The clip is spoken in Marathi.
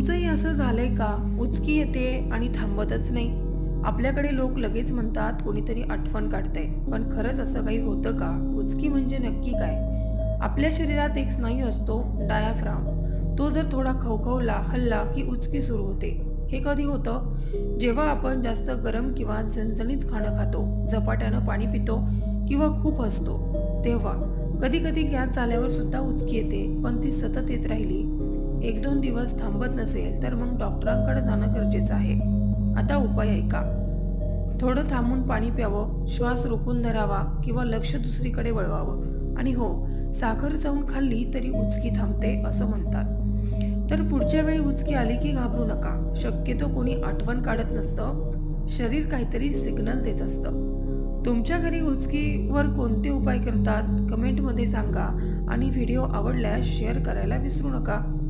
तुमचंही असं झालंय का? उचकी येते आणि थांबतच नाही. आपल्याकडे लोक लगेच म्हणतात कोणीतरी आठवण काढतंय. पण खरंच असं काही होतं का? उचकी म्हणजे नक्की काय? आपल्या शरीरात एक स्नायू असतो डायाफ्राम. तो जर थोडा खवखवला हल्ला की उचकी सुरू होते. हे कधी होतं? जेव्हा आपण जास्त गरम किंवा झणझणीत खाणं खातो झपाट्यानं पाणी पितो किंवा खूप हसतो तेव्हा. कधी कधी गॅस झाल्यावर सुद्धा उचकी येते पण ती सतत येत राहिली. एक दोन दिवस थांबत नसेल तर मग डॉक्टरांकडे जाणं गरजेचं आहे. आता उपाय ऐका. थोडं थांबून पाणी प्यावं श्वास रोखून धरावा किंवा लक्ष दुसरीकडे वळवावं. आणि हो साखर जाऊन खाल्ली तरी उचकी थांबते असं म्हणतात. तर पुढच्या वेळी उचकी आली की घाबरू नका. शक्यतो कोणी आठवण काढत नसतं. शरीर काहीतरी सिग्नल देत असतं. तुमच्या घरी उचकीवर कोणते उपाय करतात? कमेंटमध्ये सांगा. आणि व्हिडिओ आवडल्यास शेअर करायला विसरू नका.